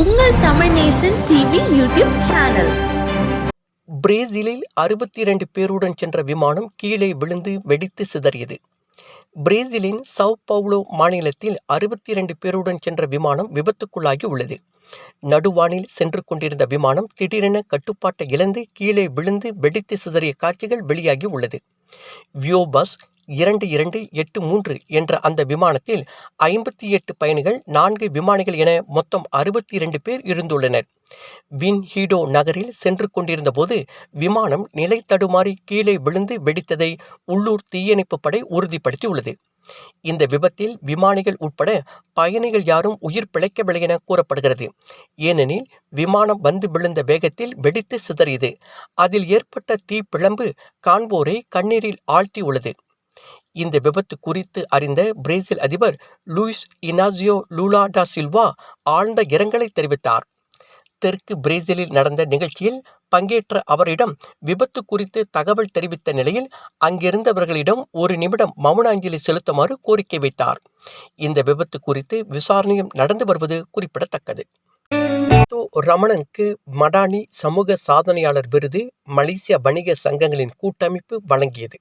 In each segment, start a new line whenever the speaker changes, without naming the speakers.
உங்கள் Tamil Nesan TV YouTube channel.
பிரேசிலில் அறுபத்தி இரண்டு பேருடன் சென்ற விமானம் கீழே விழுந்து வெடித்து சிதறியது. பிரேசிலின் சவ் பவுலோ மாநிலத்தில் அறுபத்தி இரண்டு பேருடன் சென்ற விமானம் விபத்துக்குள்ளாகி உள்ளது. நடுவானில் சென்று கொண்டிருந்த விமானம் திடீரென கட்டுப்பாட்டை இழந்து கீழே விழுந்து வெடித்து சிதறிய காட்சிகள் வெளியாகி உள்ளது. வியோபஸ் இரண்டு இரண்டு எட்டு மூன்று என்ற அந்த விமானத்தில் ஐம்பத்தி எட்டு பயணிகள் நான்கு விமானிகள் என மொத்தம் அறுபத்தி இரண்டு பேர் இருந்துள்ளனர். வின் ஹீடோ நகரில் சென்று கொண்டிருந்த போது விமானம் நிலை தடுமாறி கீழே விழுந்து வெடித்ததை உள்ளூர் தீயணைப்பு படை உறுதிப்படுத்தியுள்ளது. இந்த விபத்தில் விமானிகள் உட்பட பயணிகள் யாரும் உயிர் பிழைக்கவில்லை என கூறப்படுகிறது. ஏனெனில் விமானம் வந்து விழுந்த வேகத்தில் வெடித்து சிதறியது. அதில் ஏற்பட்ட தீ பிளம்பு காண்போரை கண்ணீரில் ஆழ்த்தியுள்ளது. இந்த விபத்து குறித்து அறிந்த பிரேசில் அதிபர் லூயிஸ் இனாசியோ லூலா டா சில்வா ஆழ்ந்த இரங்கலை தெரிவித்தார். தெற்கு பிரேசிலில் நடந்த நிகழ்ச்சியில் பங்கேற்ற அவரிடம் விபத்து குறித்து தகவல் தெரிவித்த நிலையில் அங்கிருந்தவர்களிடம் ஒரு நிமிடம் மௌன அஞ்சலி செலுத்துமாறு கோரிக்கை வைத்தார். இந்த விபத்து குறித்து விசாரணையும் நடந்து வருவது குறிப்பிடத்தக்கது. ரமணனுக்கு மடானி சமூக சாதனையாளர் விருது மலேசிய வணிக சங்கங்களின் கூட்டமைப்பு வழங்கியது.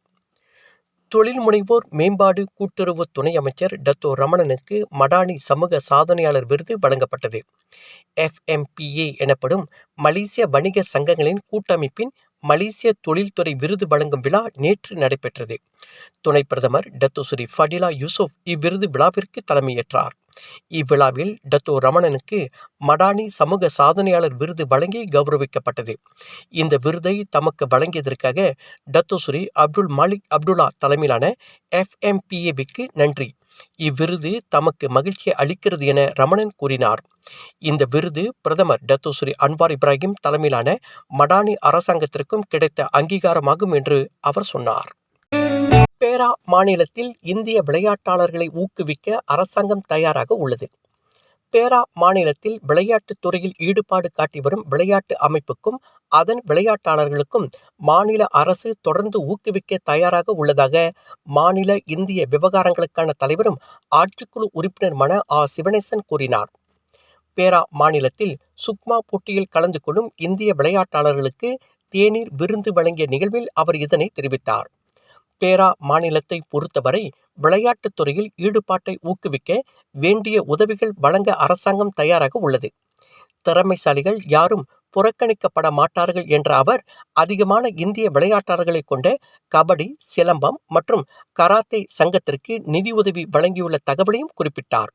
தொழில் முனைவோர் மேம்பாடு கூட்டுறவு துணை அமைச்சர் டத்தோ ரமணனுக்கு மடானி சமூக சாதனையாளர் விருது வழங்கப்பட்டது. எஃப்எம்பிஏ எனப்படும் மலேசிய வணிக சங்கங்களின் கூட்டமைப்பின் மலேசிய தொழில்துறை விருது வழங்கும் விழா நேற்று நடைபெற்றது. துணை பிரதமர் டத்தோ ஸ்ரீ ஃபடிலா யூசுப் இவ்விருது விழாவிற்கு தலைமையேற்றார். இவ்விழாவில் டத்தோ ரமணனுக்கு மடானி சமூக சாதனையாளர் விருது வழங்கி கௌரவிக்கப்பட்டது. இந்த விருதை தமக்கு வழங்கியதற்காக Datuk Seri Abdul Malik Abdullah தலைமையிலான எஃப்எம்பிஏபிக்கு நன்றி. இவ்விருது தமக்கு மகிழ்ச்சியை அளிக்கிறது என ரமணன் கூறினார். இந்த விருது பிரதமர் டத்தோஸ்ரீ அன்வார் இப்ராஹிம் தலைமையிலான மடானி அரசாங்கத்திற்கும் கிடைத்த அங்கீகாரமாகும் என்று அவர் சொன்னார். பேரா மாநிலத்தில் இந்திய விளையாட்டாளர்களை ஊக்குவிக்க அரசாங்கம் தயாராக உள்ளது. பேரா மாநிலத்தில் விளையாட்டுத் துறையில் ஈடுபாடு காட்டி வரும் விளையாட்டு அமைப்புக்கும் அதன் விளையாட்டாளர்களுக்கும் மாநில அரசு தொடர்ந்து ஊக்குவிக்க தயாராக உள்ளதாக மாநில இந்திய விவகாரங்களுக்கான தலைவரும் ஆட்சிக்குழு உறுப்பினருமான ஆ சிவனேசன் கூறினார். பேரா மாநிலத்தில் சுக்மா போட்டியில் கலந்து கொள்ளும் இந்திய விளையாட்டாளர்களுக்கு தேநீர் விருந்து வழங்கிய நிகழ்வில் அவர் இதனை தெரிவித்தார். பேரா மாநிலத்தை பொறுத்தவரை விளையாட்டுத் துறையில் ஈடுபாட்டை ஊக்குவிக்க வேண்டிய உதவிகள் வழங்க அரசாங்கம் தயாராக உள்ளது. திறமைசாலிகள் யாரும் புறக்கணிக்கப்பட மாட்டார்கள் என்ற அவர் அதிகமான இந்திய விளையாட்டாளர்களை கொண்ட கபடி சிலம்பம் மற்றும் கராத்தே சங்கத்திற்கு நிதியுதவி வழங்கியுள்ள தகவலையும் குறிப்பிட்டார்.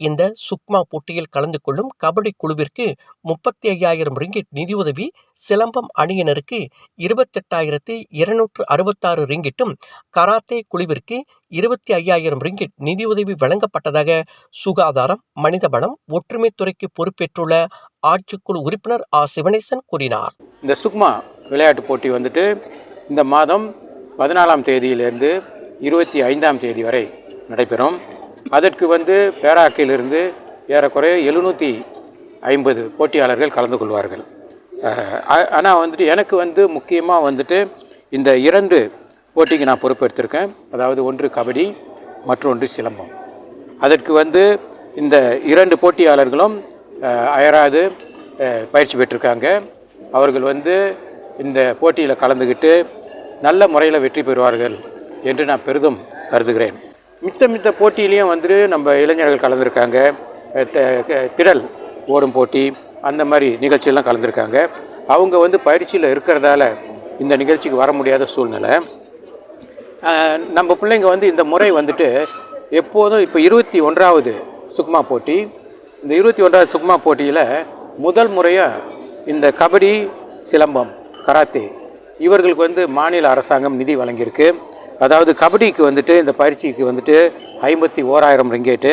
இந்த சுக்மா போட்டியில் கலந்து கொள்ளும் கபடி குழுவிற்கு முப்பத்தி ஐயாயிரம் ரிங்கிட் நிதியுதவி சிலம்பம் அணியினருக்கு இருபத்தெட்டாயிரத்தி இருநூற்று அறுபத்தாறு ரிங்கிட்டும் கராத்தே குழுவிற்கு இருபத்தி ஐயாயிரம் ரிங்கிட் நிதியுதவி வழங்கப்பட்டதாக சுகாதாரம் மனிதவளம் ஒற்றுமைத்துறைக்கு பொறுப்பேற்றுள்ள ஆட்சிக்குழு உறுப்பினர் ஆ. சிவனேசன் கூறினார்.
இந்த சுக்மா விளையாட்டு போட்டி வந்துட்டு இந்த மாதம் பதினாலாம் தேதியிலிருந்து இருபத்தி ஐந்தாம் தேதி வரை நடைபெறும். அதற்கு வந்து பேராக்கிலிருந்து ஏறக்குறைய எழுநூற்றி ஐம்பது போட்டியாளர்கள் கலந்து கொள்வார்கள். ஆனால் வந்துட்டு எனக்கு வந்து முக்கியமாக வந்துட்டு இந்த இரண்டு போட்டிக்கு நான் பொறுப்பெடுத்திருக்கேன் அதாவது ஒன்று கபடி மற்றொன்று சிலம்பம். அதற்கு வந்து இந்த இரண்டு போட்டியாளர்களும் அயராது பயிற்சி பெற்றிருக்காங்க. அவர்கள் வந்து இந்த போட்டியில் கலந்துக்கிட்டு நல்ல முறையில் வெற்றி பெறுவார்கள் என்று நான் பெரிதும் கருதுகிறேன். மித்த மித்த போட்டியிலையும் வந்துட்டு நம்ம இளைஞர்கள் கலந்துருக்காங்க. திடல் ஓடும் போட்டி அந்த மாதிரி நிகழ்ச்சியெல்லாம் கலந்துருக்காங்க. அவங்க வந்து பயிற்சியில் இருக்கிறதால இந்த நிகழ்ச்சிக்கு வர முடியாத சூழ்நிலை. நம்ம பிள்ளைங்க வந்து இந்த முறை வந்துட்டு எப்போதும் இப்போ இருபத்தி ஒன்றாவது சுக்மா போட்டி. இந்த இருபத்தி ஒன்றாவது சுக்மா போட்டியில் முதல் முறையாக இந்த கபடி சிலம்பம் கராத்தே இவர்களுக்கு வந்து மாநில அரசாங்கம் நிதி வழங்கியிருக்கு. அதாவது கபடிக்கு வந்துட்டு இந்த பயிற்சிக்கு வந்துட்டு ஐம்பத்தி ஓராயிரம் ரிங்கேட்டு.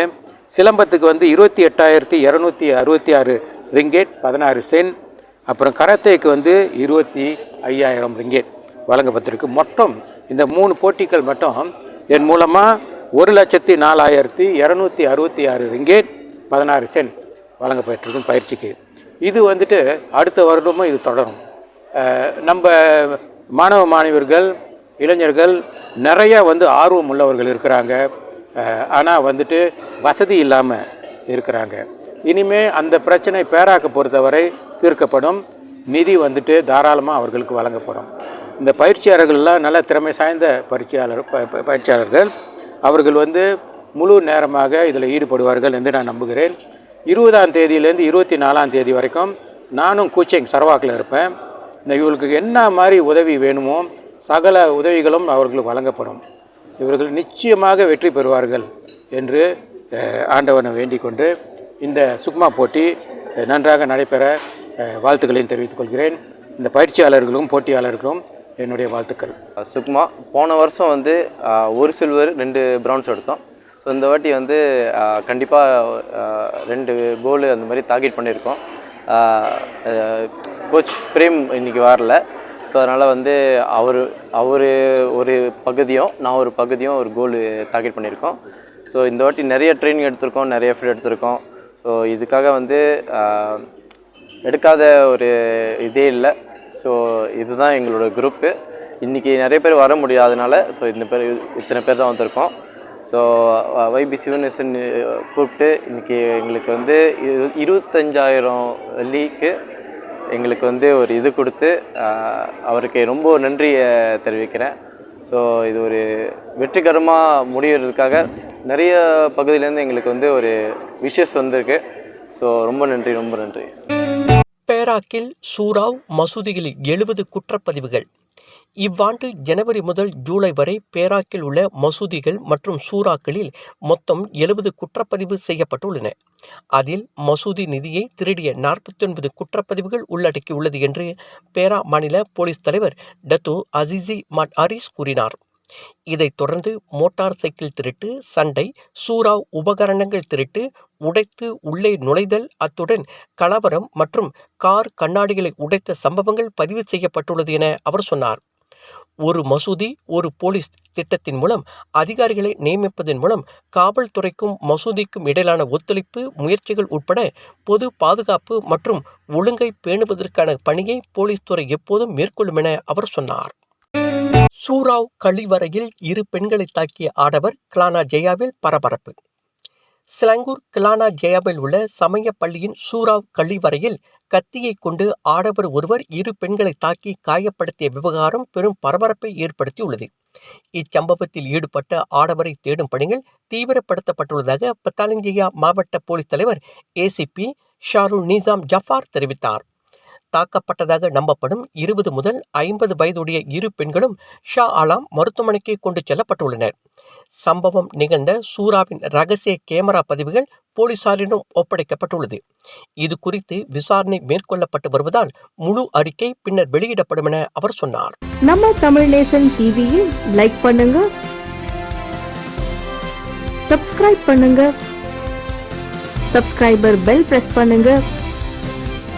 சிலம்பத்துக்கு வந்து இருபத்தி எட்டாயிரத்தி இரநூத்தி அறுபத்தி ஆறு ரிங்கேட் பதினாறு சென். அப்புறம் கராத்தேக்கு வந்து இருபத்தி ஐயாயிரம் ரிங்கேட் வழங்கப்பட்டிருக்கு. மொத்தம் இந்த மூணு போட்டிகள் மட்டும் என் மூலமாக ஒரு லட்சத்தி நாலாயிரத்தி இரநூத்தி அறுபத்தி ஆறு ரிங்கேட் பதினாறு சென்ட் வழங்கப்பட்டிருக்கும் பயிற்சிக்கு. இது வந்துட்டு அடுத்த வருடமும் இது தொடரும். நம்ம மாணவ மாணவர்கள் இளைஞர்கள் நிறையா வந்து ஆர்வம் உள்ளவர்கள் இருக்கிறாங்க. ஆனால் வந்துட்டு வசதி இல்லாமல் இருக்கிறாங்க. இனிமேல் அந்த பிரச்சனை பேராக்க பொறுத்தவரை தீர்க்கப்படும். நிதி வந்துட்டு தாராளமாக அவர்களுக்கு வழங்கப்படும் இந்த பயிற்சியாளர்கள்லாம் நல்ல திறமை சாய்ந்த பயிற்சியாளர் ப- ப- பயிற்சியாளர்கள். அவர்கள் வந்து முழு நேரமாக இதில் ஈடுபடுவார்கள் என்று நான் நம்புகிறேன். இருபதாம் தேதியிலேருந்து இருபத்தி நாலாம் தேதி வரைக்கும் நானும் கூச்சிங் சரவாக்கில் இருப்பேன். இந்த இவர்களுக்கு என்ன மாதிரி உதவி வேணுமோ சகல உதவிகளும் அவர்களுக்கு வழங்கப்படும். இவர்கள் நிச்சயமாக வெற்றி பெறுவார்கள் என்று ஆண்டவனை வேண்டிக் கொண்டு இந்த சுக்மா போட்டி நன்றாக நடைபெற வாழ்த்துக்களையும் தெரிவித்துக் கொள்கிறேன். இந்த பயிற்சியாளர்களும் போட்டியாளர்களும் என்னுடைய வாழ்த்துக்கள்.
சுக்மா போன வருஷம் வந்து ஒரு சில்வர் ரெண்டு ப்ரௌன்ஸ் எடுத்தோம். ஸோ இந்த வாட்டி வந்து கண்டிப்பாக ரெண்டு கோல் அந்த மாதிரி டார்கெட் பண்ணியிருக்கோம். கோச் பிரேம் இன்னைக்கு வரல. ஸோ அதனால் வந்து அவர் அவர் ஒரு பகுதியும் நான் ஒரு பகுதியும் ஒரு கோல் டார்கெட் பண்ணியிருக்கோம். ஸோ இந்த வாட்டி நிறைய ட்ரைனிங் எடுத்திருக்கோம் நிறைய ஃபீல்ட் எடுத்திருக்கோம். ஸோ இதுக்காக வந்து எடுக்காத ஒரு இதே இல்லை. ஸோ இதுதான் எங்களோட குரூப்பு இன்றைக்கி நிறைய பேர் வர முடியாதனால ஸோ இந்த பேர் இத்தனை பேர் தான் வந்திருக்கோம். ஸோ வைபி சிவனேசன் கூப்பிட்டு இன்றைக்கி எங்களுக்கு வந்து இரு இருபத்தஞ்சாயிரம் லீக்கு எங்களுக்கு வந்து ஒரு இது கொடுத்து அவருக்கு ரொம்ப நன்றியை தெரிவிக்கிறேன். ஸோ இது ஒரு வெற்றிகரமாக முடிகிறதுக்காக நிறைய பகுதியிலேருந்து எங்களுக்கு வந்து ஒரு விஷஸ் வந்திருக்கு. ஸோ ரொம்ப நன்றி ரொம்ப நன்றி.
பேராக்கில் சூராவ் மசூதிகளில் எழுபது குற்றப்பதிவுகள். இவ்வாண்டு ஜனவரி முதல் ஜூலை வரை பேராக்கில் உள்ள மசூதிகள் மற்றும் சூறாக்களில் மொத்தம் எழுபது குற்றப்பதிவு செய்யப்பட்டுள்ளன. அதில் மசூதி நிதியை திருடிய நாற்பத்தி ஒன்பது குற்றப்பதிவுகள் உள்ளடக்கியுள்ளது என்று பேரா மாநில போலீஸ் தலைவர் டத்து அசிசி மட் அரிஸ் கூறினார். இதைத் தொடர்ந்து மோட்டார் சைக்கிள் திருட்டு சண்டை சூறாவ் உபகரணங்கள் திருட்டு உடைத்து உள்ளே நுழைதல் அத்துடன் கலவரம் மற்றும் கார் கண்ணாடிகளை உடைத்த சம்பவங்கள் பதிவு செய்யப்பட்டுள்ளது என அவர் சொன்னார். ஒரு மசூதி ஒரு போலீஸ் திட்டத்தின் மூலம் அதிகாரிகளை நியமிப்பதன் மூலம் காவல்துறைக்கும் மசூதிக்கும் இடையிலான ஒத்துழைப்பு முயற்சிகள் உட்பட பொது பாதுகாப்பு மற்றும் ஒழுங்கை பேணுவதற்கான பணியை போலீஸ் துறை எப்போதும் மேற்கொள்ளும் என அவர் சொன்னார். சூராவ் கழிவறையில் இரு பெண்களை தாக்கிய ஆடவர் கிளானா ஜெயாவில் பரபரப்பு. சிலங்கூர் கிளானா ஜெயாவில் உள்ள சமய பள்ளியின் சூராவ் கழிவறையில் கத்தியை கொண்டு ஆடவர் ஒருவர் இரு பெண்களை தாக்கி காயப்படுத்திய விவகாரம் பெரும் பரபரப்பை ஏற்படுத்தியுள்ளது. இச்சம்பவத்தில் ஈடுபட்ட ஆடவரை தேடும் பணிகள் தீவிரப்படுத்தப்பட்டுள்ளதாக பத்தாலஞ்சியா மாவட்ட போலீஸ் தலைவர் ஏசிபி ஷாருல் நிசாம் ஜஃபார் தெரிவித்தார். தாக்கப்பட்டதாக நம்பப்படும் இருபது முதல் ஐம்பது வயதுடைய இரு பெண்களும் ஷா ஆலாம் மருத்துவமனைக்கு கொண்டு செல்லப்பட்டுள்ளனர். சம்பவம் நிகழ்ந்த சூராவின் ரகசிய கேமரா பதிவுகள் போலீசாரிடம் ஒப்படைக்கப்பட்டுள்ளது. இது குறித்து விசாரணை மேற்கொள்ளப்பட்டு வருவதால் முழு அறிக்கை பின்னர் வெளியிடப்படும் என அவர் சொன்னார்.
நம்ம தமிழ் நேசன் டிவியில் லைக் பண்ணுங்க சப்ஸ்கிரைப் பண்ணுங்க சப்ஸ்கிரைபர் பெல் பிரஸ் பண்ணுங்க.